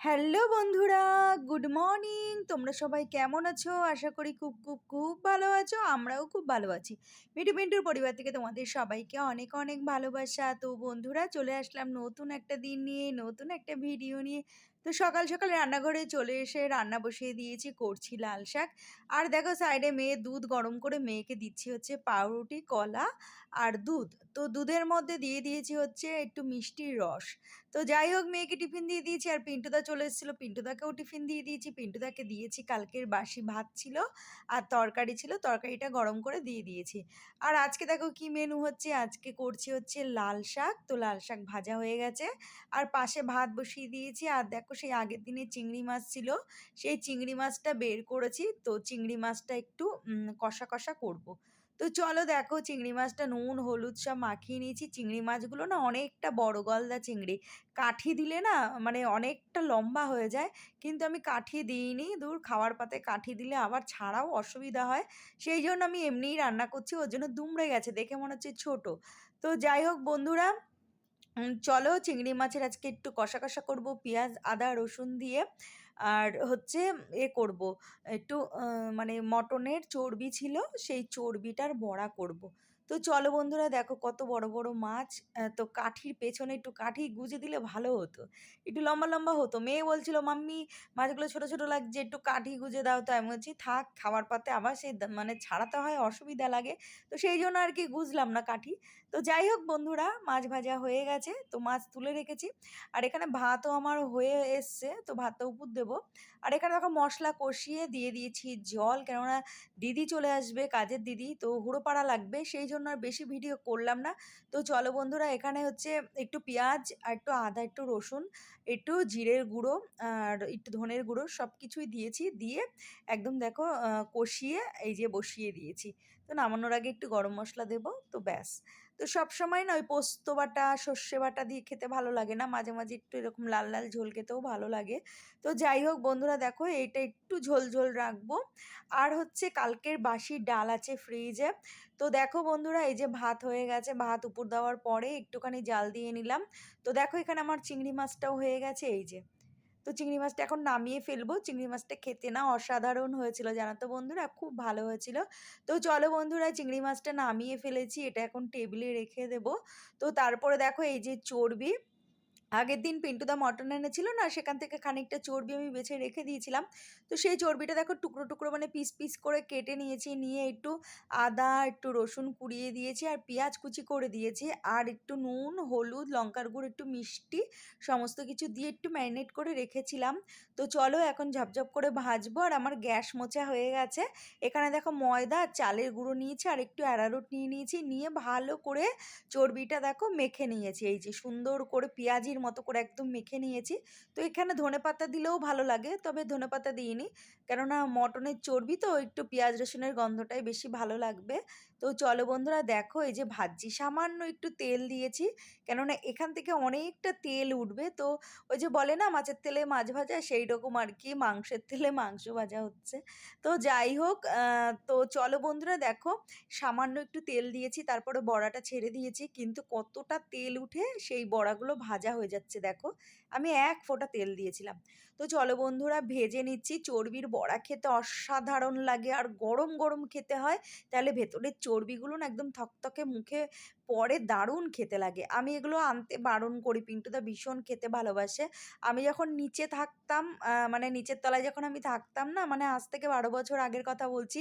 Hello বন্ধুরা, good morning. তোমরা সবাই কেমন আছো? আশা করি খুব খুব খুব ভালো আছো, আমরাও খুব ভালো আছি। মিটু মিন্টুর পরিবার থেকে তোমাদের সবাইকে অনেক অনেক ভালোবাসা। তো বন্ধুরা, চলে আসলাম নতুন একটা দিন নিয়ে, নতুন একটা ভিডিও নিয়ে। তো সকাল সকাল রান্নাঘরে চলে এসে রান্না বসিয়ে দিয়েছি, করছি লাল শাক। আর দেখো সাইডে মেয়ে দুধ গরম করে মেয়েকে দিচ্ছি হচ্ছে পাউরুটি, কলা আর দুধ। তো দুধের মধ্যে দিয়ে দিয়েছি হচ্ছে একটু মিষ্টির রস। তো যাই হোক মেয়েকে টিফিন দিয়ে দিয়েছি, আর পিন্টুদা চলে এসেছিল। পিন্টুদাকেও টিফিন দিয়ে দিয়েছি। পিন্টুদাকে দিয়েছি, কালকের বাসি ভাত ছিল আর তরকারি ছিল। তরকারিটা গরম করে দিয়ে দিয়েছি। আর আজকে দেখো কি মেনু হচ্ছে? আজকে করছি হচ্ছে লাল শাক। তো লাল শাক ভাজা হয়ে গেছে। আর পাশে ভাত বসিয়ে দিয়েছি। আর দেখো সেই আগের দিনে চিংড়ি মাছ ছিল, সেই চিংড়ি মাছটা বের করেছি, তো চিংড়ি মাছটা একটু কষা কষা করব। তো চলো দেখো চিংড়ি মাছটা নুন, হলুদ সব মাখিয়ে নিয়েছি। চিংড়ি মাছগুলো না অনেকটা বড় গলদা চিংড়ি। কাঠি দিলে না মানে অনেকটা লম্বা হয়ে যায়, কিন্তু আমি কাঠি দিইনি। দূর খাওয়ার পাতে কাঠি দিলে আবার ছাড়াও অসুবিধা হয়। সেই জন্য আমি এমনিই রান্না করছি, ওর জন্য দুমড়ে গেছে, দেখে মনে হচ্ছে ছোট। তো যাই হোক বন্ধুরা চলো চিংড়ি মাছের আজকে একটু কষা কষা করব। পেঁয়াজ আদা রসুন দিয়ে। আর হচ্ছে এ করব, একটু মানে মটনের চর্বি ছিল, সেই চর্বিটার বড়া করব। তো চলো বন্ধুরা দেখো কত বড় বড় মাছ তো কাঠির পেছনে একটু কাঠি গুজে দিলে ভালো হতো। একটু লম্বা লম্বা হতো। মেয়ে বলছিল, মাম্মি, মাছগুলো ছোট ছোট লাগছে, একটু কাঠি গুজে দাও তো। আমি বলছি, থাক খাবার পাতে আবার সেই মানে ছাড়াতে হয়, অসুবিধা লাগে। তো সেই জন্য আর কি গুজলাম না কাঠি। তো যাই হোক বন্ধুরা, মাছ ভাজা হয়ে গেছে, তো মাছ তুলে রেখেছি। আর এখানে ভাতও আমার হয়ে এসছে, তো ভাতটা উপর দেবো। আর এখানে দেখো মশলা কষিয়ে দিয়ে দিয়েছি জল, কেননা দিদি চলে আসবে, কাজের দিদি, তো হুড়ো পাড়া লাগবে, সেই জন্য আর বেশি ভিডিও করলাম না। তো চলো বন্ধুরা, এখানে হচ্ছে একটু পেঁয়াজ, আর একটু আদা, একটু রসুন, একটু জিরের গুঁড়ো, আর একটু ধনের গুঁড়ো সব কিছুই দিয়েছি, দিয়ে একদম দেখো কষিয়ে এই যে বসিয়ে দিয়েছি। তো নামানোর আগে একটু গরম মশলা দেবো, তো ব্যাস। তো সব সময় না ওই পোস্ত বাটা, সর্ষে বাটা দিয়ে খেতে ভালো লাগে না। মাঝে মাঝে একটু এরকম লাল লাল ঝোল খেতেও ভালো লাগে। তো যাই হোক বন্ধুরা দেখো এইটা একটু ঝোল ঝোল রাখব। আর হচ্ছে কালকের বাসি ডাল আছে ফ্রিজে তো দেখো বন্ধুরা এই যে ভাত হয়ে গেছে, ভাত উপর দেওয়ার পরে একটুখানি জাল দিয়ে নিলাম। তো দেখো এখানে আমার চিংড়ি মাছটাও হয়ে গেছে, এই যে। তো চিংড়ি মাছটা এখন নামিয়ে ফেলব। চিংড়ি মাছটা খেতে না অসাধারণ হয়েছিল, জানো তো বন্ধুরা? খুব ভালো হয়েছিল। তো চলো বন্ধুরা, চিংড়ি মাছটা নামিয়ে ফেলেছি। এটা এখন টেবিলে রেখে দেবো। তো তারপরে দেখো এই যে চর্বি আগের দিন পিন্টুদা মটন এনেছিল না, সেখান থেকে খানিকটা চর্বি আমি বেছে রেখে দিয়েছিলাম। তো সেই চর্বিটা দেখো টুকরো টুকরো মানে পিস পিস করে কেটে নিয়েছি, নিয়ে একটু আদা, একটু রসুন কুড়িয়ে দিয়েছি, আর পেঁয়াজ কুচি করে দিয়েছি, আর একটু নুন, হলুদ, লঙ্কার গুঁড়ো, একটু মিষ্টি, সমস্ত কিছু দিয়ে একটু ম্যারিনেট করে রেখেছিলাম। তো চলো এখন ঝপঝপ করে ভাজবো, আর আমার গ্যাস মোচা হয়ে গেছে। এখানে দেখো ময়দা আর চালের গুঁড়ো নিয়েছি, আর একটু অ্যারারুট নিয়ে নিয়েছি, নিয়ে ভালো করে চর্বিটা দেখো মেখে নিয়েছি। এই যে সুন্দর করে পেঁয়াজির মতো করে একদম মেখে নিয়েছি। তো এখানে ধনে পাতা দিলেও ভালো লাগে, তবে ধনে পাতা দিইনি। কেননা মটনের চর্বি তো একটু পেঁয়াজ রসুনের গন্ধটাই বেশি ভালো লাগবে। তো চলো বন্ধুরা, দেখো এই যে ভাজি সামান্য একটু তেল দিয়েছি, কেননা এখান থেকে অনেকটা তেল উঠবে। তো ওই যে বলে না, মাছের তেলে মাছ ভাজা, সেই রকম আর কি, মাংসের তেলে মাংস ভাজা হচ্ছে। তো যাই হোক তো চলো বন্ধুরা, দেখো, সামান্য একটু তেল দিয়েছি, তারপরে বড়াটা ছেড়ে দিয়েছি। কিন্তু কতটা তেল উঠে সেই বড়াগুলো ভাজা হয়ে যাচ্ছে দেখো। আমি এক ফোঁটা তেল দিয়েছিলাম। তো চলো বন্ধুরা, ভেজে নিচ্ছি। চর্বির বড়া খেতে অসাধারণ লাগে। আর গরম গরম খেতে হয়, তাহলে ভেতরের চর্বিগুলো না একদম থকথকে মুখে পরে দারুণ খেতে লাগে। আমি এগুলো আনতে বারণ করি। পিন্টুদা ভীষণ খেতে ভালোবাসে। আমি যখন নিচে থাকতাম মানে নিচের তলায় যখন আমি থাকতাম না মানে আজ থেকে বারো বছর আগের কথা বলছি,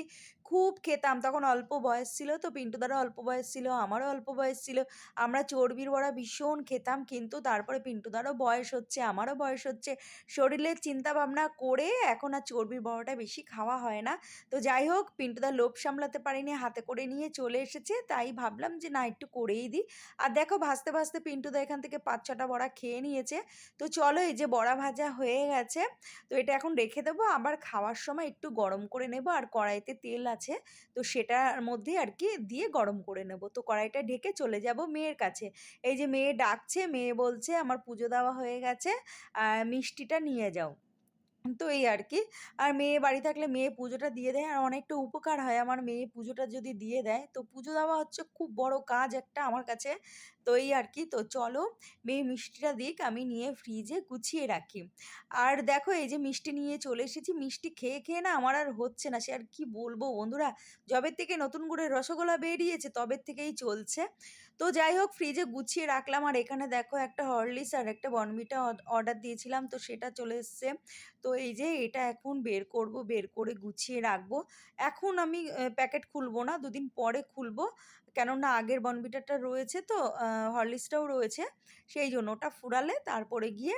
খুব খেতাম। তখন অল্প বয়স ছিল তো পিন্টুদারও অল্প বয়স ছিল, আমারও অল্প বয়স ছিল। আমরা চর্বির বড়া ভীষণ খেতাম, কিন্তু তারপরে পিন্টুদারও বয়স হচ্ছে, আমারও বয়স হচ্ছে। শরীরের চিন্তা ভাবনা করে এখন আর চর্বির বড়াটা বেশি খাওয়া হয় না। তো যাই হোক পিন্টুদা লোভ সামলাতে পারিনি, হাতে করে নিয়ে চলে এসেছে। তাই ভাবলাম যে না, একটু করেই দিই। আর দেখো ভাজতে ভাজতে পিন্টুদা এখান থেকে পাঁচ ছটা বড়া খেয়ে নিয়েছে। তো চলো এই যে বড়া ভাজা হয়ে গেছে, তো এটা এখন রেখে দেবো। আবার খাওয়ার সময় একটু গরম করে নেব আর কড়াইতে তেল আছে, তো সেটার মধ্যে আর কি দিয়ে গরম করে নেব। তো কড়াইটা ঢেকে চলে যাব মেয়ের কাছে। এই যে মেয়ে ডাকছে, মেয়ে বলছে, আমার পুজো দেওয়া হয়ে গেছে মিষ্টিটা নিয়ে যাও। তো এই আর কি। আর মেয়ে বাড়ি থাকলে মেয়ে পুজোটা দিয়ে দেয় আর অনেকটা উপকার হয় আমার মেয়ে পুজোটা যদি দিয়ে দেয় তো পুজো দেওয়া হচ্ছে খুব বড় কাজ একটা আমার কাছে। তো এই আর কি। তো চলো মেয়ে মিষ্টিটা দিক আমি নিয়ে ফ্রিজে গুছিয়ে রাখি। আর দেখো এই যে মিষ্টি নিয়ে চলে এসেছি। মিষ্টি খেয়ে, খেয়ে না আমার আর হচ্ছে না। সে আর কি বলব বন্ধুরা। যবের থেকে নতুন করে রসগোল্লা বেরিয়েছে তবের থেকেই চলছে। তো যাই হোক ফ্রিজে গুছিয়ে রাখলাম আর এখানে দেখো একটা হরলিক্স আর একটা বনমিটা অর্ডার দিয়েছিলাম তো সেটা চলে এসছে। তো এই যে এটা এখন বের করব, বের করে গুছিয়ে রাখব। এখন আমি প্যাকেট খুলবো না, দুদিন পরে খুলবো। কেননা আগের বর্নভিটাটা রয়েছে তো হরলিক্সটাও রয়েছে। সেই জন্য ওটা ফুরালে তারপরে গিয়ে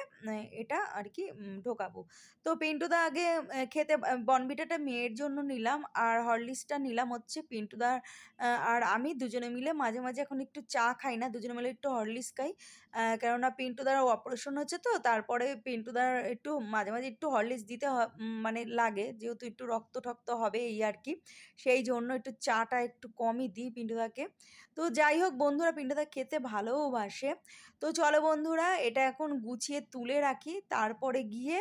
এটা আর কি ঢোকাবো। তো পিন্টুদা আগে খেতে আ বর্নভিটাটা মেয়ের জন্য নিলাম আর হরলিক্সটা নিলাম হচ্ছে পিন্টুদার আ আর আমি দুজনে মিলে মাঝে, মাঝে এখন একটু চা খাই না, দুজনে মিলে একটু হরলিক্স খাই। কেননা পিন্টুদার অপারেশন হচ্ছে তো তারপরে পিন্টুদার একটু মাঝে, মাঝে একটু হরলিক্স দিতে মানে লাগে যেহেতু একটু রক্ত-টক্ত হবে এই আর কি। সেই জন্য একটু চাটা একটু কমই দিই পিন্টুদাকে। তো যাই হোক বন্ধুরা পিন্টুদা খেতে ভালোও বাসে। তো চলো বন্ধুরা এটা এখন গুছিয়ে তুলে রাখি। তারপরে গিয়ে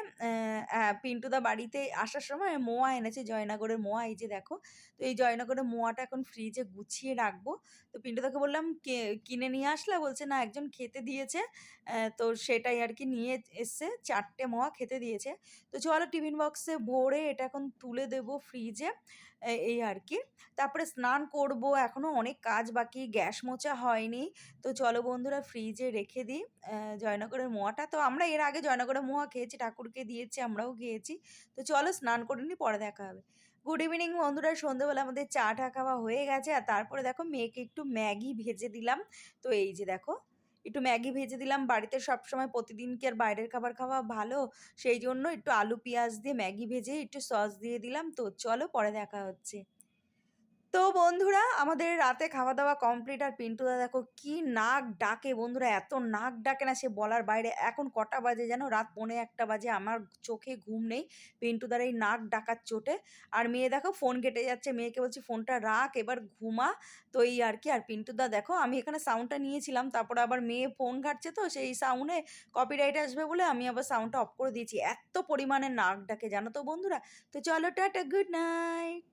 পিন্টুদা বাড়িতে আসার সময় মোয়া এনেছে জয়নগরের মোয়া এই যে দেখো। তো এই জয়নগরের মোয়াটা এখন ফ্রিজে গুছিয়ে রাখব। তো পিন্টুদাকে বললাম, "কে কিনে নিয়ে আসলা?" বলছে, "না একজন খেতে দিয়েছে।" তো সেটাই আর কি নিয়ে এসছে। চারটে মোয়া খেতে দিয়েছে। তো চলো টিফিন বক্সে ভরে এটা এখন তুলে দেবো ফ্রিজে। এই আর কি। তারপরে স্নান করব। এখনও অনেক কাজ বাকি। গ্যাস মোচা হয়নি। তো চলো বন্ধুরা ফ্রিজে রেখে দিই জয়নগরের মোয়াটা। তো আমরা এর আগে জয়নগরের মোয়া খেয়েছি, ঠাকুরকে দিয়েছি, আমরাও খেয়েছি। তো চলো স্নান করে নিই, পরে দেখা হবে। গুড ইভিনিং বন্ধুরা। সন্ধ্যেবেলা আমাদের চা-টা খাওয়া হয়ে গেছে। আর তারপরে দেখো মেয়েকে একটু ম্যাগি ভেজে দিলাম। তো এই যে দেখো, একটু ম্যাগি ভেজে দিলাম। বাড়িতে সবসময় প্রতিদিন কি আর বাইরের খাবার খাওয়া ভালো? সেই জন্য একটু আলু পেঁয়াজ দিয়ে ম্যাগি ভেজে একটু সস দিয়ে দিলাম। তো চলো পরে দেখা হচ্ছে। তো বন্ধুরা আমাদের রাতে খাওয়া-দাওয়া কমপ্লিট আর পিন্টুদা দেখো কি নাক ডাকে বন্ধুরা এত নাক ডাকে না সে বলার বাইরে। এখন কটা বাজে যেন রাত পৌনে একটা বাজে। আমার চোখে ঘুম নেই। পিন্টুদার এই নাক ডাকার চোটে। আর মেয়ে দেখো ফোন ঘেঁটে যাচ্ছে। মেয়েকে বলছি, "ফোনটা রাখ এবার ঘুমা।" তো এই আর কি। আর পিন্টুদা দেখো আমি এখানে সাউন্ডটা নিয়েছিলাম। তারপরে আবার মেয়ে ফোন ঘাঁটছে তো সেই সাউন্ডে কপিরাইট আসবে বলে আমি আবার সাউন্ডটা অফ করে দিয়েছি। এত পরিমাণে নাক ডাকে জানো তো বন্ধুরা? তো চলো টাটা গুড নাইট।